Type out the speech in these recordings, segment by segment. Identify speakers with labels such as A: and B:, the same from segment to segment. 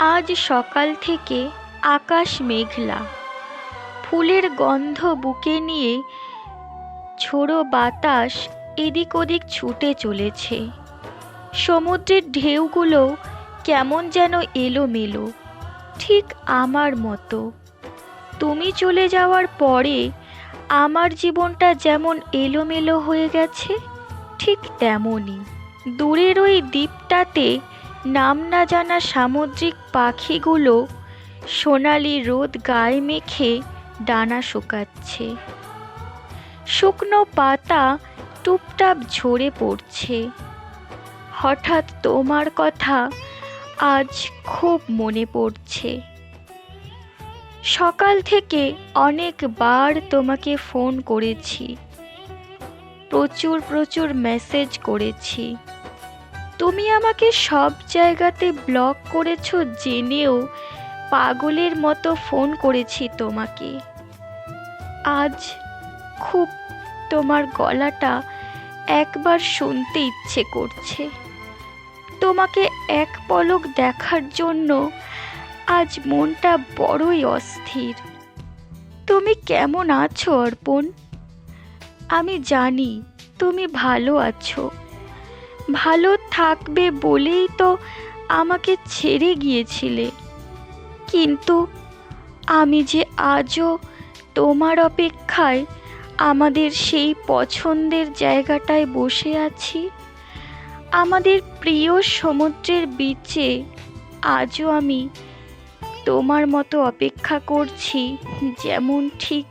A: আজ সকাল থেকে আকাশ মেঘলা। ফুলের গন্ধ বুকে নিয়ে ছোড়ো বাতাস এদিক ওদিক ছুটে চলেছে। সমুদ্রের ঢেউগুলো কেমন যেন এলোমেলো, ঠিক আমার মতো। তুমি চলে যাওয়ার পরে আমার জীবনটা যেমন এলোমেলো হয়ে গেছে, ঠিক তেমনই। দূরের ওই দ্বীপটাতে নাম না জানা সামুদ্রিক পাখিগুলো সোনালি রোদ গায়ে মেখে ডানা শুকাচ্ছে। শুকনো পাতা টুপটাপ ঝরে পড়ছে। হঠাৎ তোমার কথা আজ খুব মনে পড়ছে। সকাল থেকে অনেকবার তোমাকে ফোন করেছি। প্রচুর প্রচুর মেসেজ করেছি। তুমি আমাকে সব জায়গাতে ব্লক করেছ জেনেও পাগলের মতো ফোন করেছি তোমাকে। আজ খুব তোমার গলাটা একবার শুনতে ইচ্ছে করছে। তোমাকে এক পলক দেখার জন্য আজ মনটা বড়ই অস্থির। তুমি কেমন আছো অর্পণ? আমি জানি তুমি ভালো আছো। ভালো থাকবে বলেই তো আমাকে ছেড়ে গিয়েছিলে। কিন্তু আমি যে আজও তোমার অপেক্ষায় আমাদের সেই পছন্দের জায়গাটায় বসে আছি, আমাদের প্রিয় সমুদ্রের বিচে আজও আমি তোমার মতো অপেক্ষা করছি যেমন ঠিক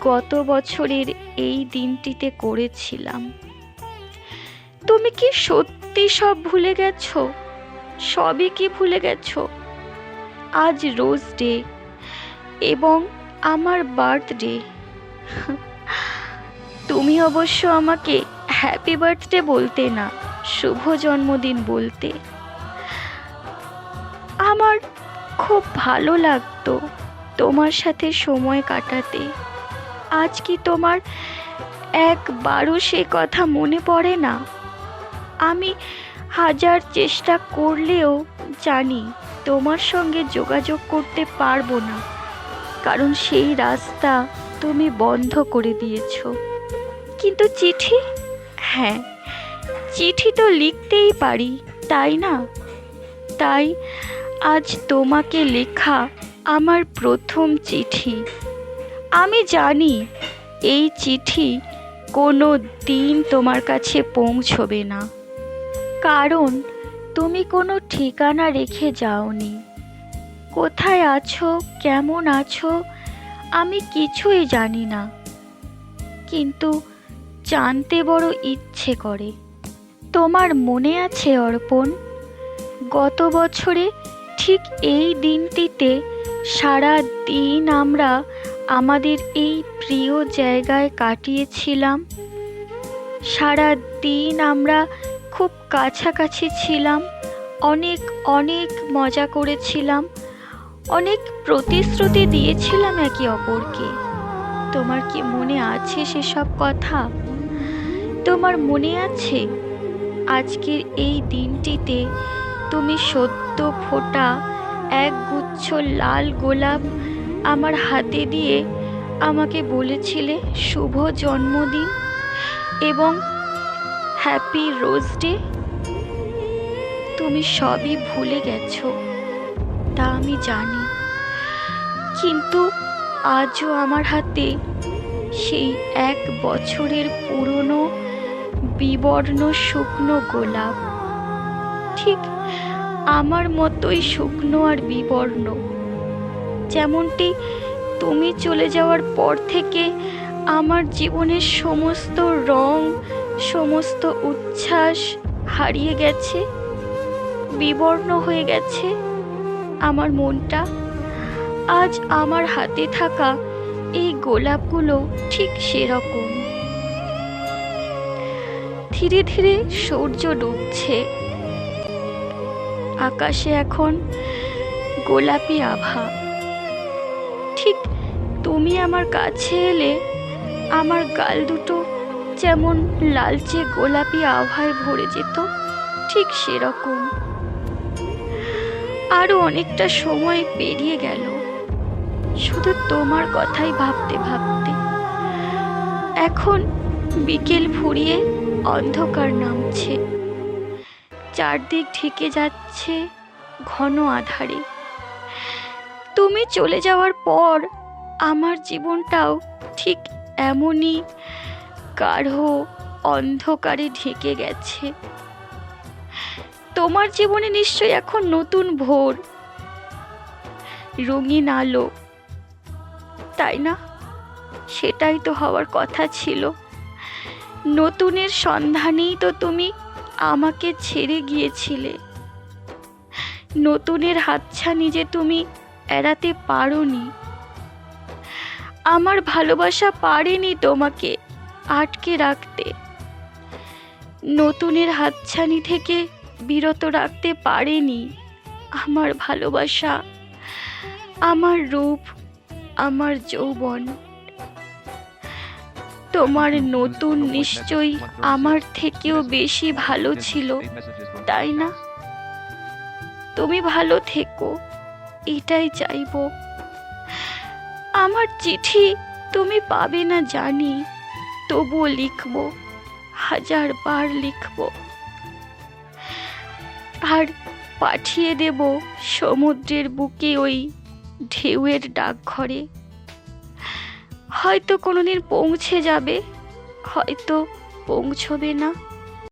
A: গত বছরের এই দিনটিতে করেছিলাম। তুমি কি সত্যি সব ভুলে গেছো? সবই কি ভুলে গেছো? আজ রোজ ডে এবং আমার বার্থডে। তুমি অবশ্য আমাকে হ্যাপি বার্থডে বলতে না, শুভ জন্মদিন বলতে। আমার খুব ভালো লাগতো তোমার সাথে সময় কাটাতে। আজ কি তোমার একবারও সে কথা মনে পড়ে না? আমি হাজার চেষ্টা করলেও জানি তোমার সঙ্গে যোগাযোগ করতে পারব না, কারণ সেই রাস্তা তুমি বন্ধ করে দিয়েছ। কিন্তু চিঠি? হ্যাঁ চিঠি তো লিখতেই পারি, তাই না? তাই আজ তোমাকে লেখা আমার প্রথম চিঠি। আমি জানি এই চিঠি কোনো দিন তোমার কাছে পৌঁছবে না। কারণ তুমি কোনো ঠিকানা রেখে যাওনি। কোথায় আছো? কেমন আছো? আমি কিছুই জানি না। কিন্তু জানতে বড় ইচ্ছে করে। তোমার মনে আছে অর্পণ? গত বছরে ঠিক এই দিনটিতে সারা দিন আমরা আমাদের এই প্রিয় জায়গায় কাটিয়েছিলাম। সারা দিন আমরা খুব কাছাকাছি ছিলাম, অনেক অনেক মজা করেছিলাম, অনেক প্রতিশ্রুতি দিয়েছিলাম একে অপরকে। তোমার কি মনে আছে সেসব কথা? তোমার মনে আছে আজকের এই দিনটিতে তুমি সদ্য ফোটা এক গুচ্ছ লাল গোলাপ আমার হাতে দিয়ে আমাকে বলেছিলে শুভ জন্মদিন এবং হ্যাপি রোজ ডে তুমি সবই ভুলে গেছো, তা আমি জানি। কিন্তু আজও আমার হাতে সেই এক বছরের পুরনো বিবর্ণ শুকনো গোলাপ। ঠিক আমার মতোই শুকনো আর বিবর্ণ। যেমনটি তুমি চলে যাওয়ার পর থেকে আমার জীবনের সমস্ত রং সমস্ত উচ্ছ্বাস হারিয়ে গেছে, বিবর্ণ হয়ে গেছে আমার মনটা। আজ আমার হাতে থাকা এই গোলাপগুলো ঠিক সেরকম। ধীরে ধীরে সূর্য ডুবছে। আকাশে এখন গোলাপি আভা। ঠিক তুমি আমার কাছে এলে আমার গাল দুটো যেমন লালচে গোলাপি আভায় ভরে যেত, ঠিক সেরকম। আরও অনেকটা সময় পেরিয়ে গেল। শুধু তোমার কথাই ভাবতে ভাবতে। এখন বিকেল ফুরিয়ে অন্ধকার নামছে। চারদিক ঢেকে যাচ্ছে ঘন আধারে। তুমি চলে যাওয়ার পর আমার জীবনটাও ঠিক এমনই গাঢ় অন্ধকারে ঢেকে গেছে। তোমার জীবনে নিশ্চয়ই এখন নতুন ভোর। রঙিন আলো। তাই না? সেটাই তো হওয়ার কথা ছিল। নতুনের সন্ধানেই তো তুমি আমাকে ছেড়ে গিয়েছিলে। নতুনের হাতছানি যে তুমি এড়াতে পারোনি। আমার ভালোবাসা পারেনি তোমাকে। আটকে রাখতে। নতুনের হাতছানি থেকে বিরত রাখতে পারেনি আমার ভালোবাসা, আমার রূপ, আমার যৌবন। তোমার নতুন নিশ্চয়ই আমার থেকেও বেশি ভালো ছিল, তাই না? তুমি ভালো থেকো, এটাই চাইব। আমার চিঠি তুমি পাবে না জানি। তবুও লিখব, হাজার বার লিখব। আর পাঠিয়ে দেব সমুদ্রের বুকে ওই ঢেউয়ের ডাকঘরে। হয়তো কোনোদিন পৌঁছে যাবে, হয়তো পৌঁছবে না।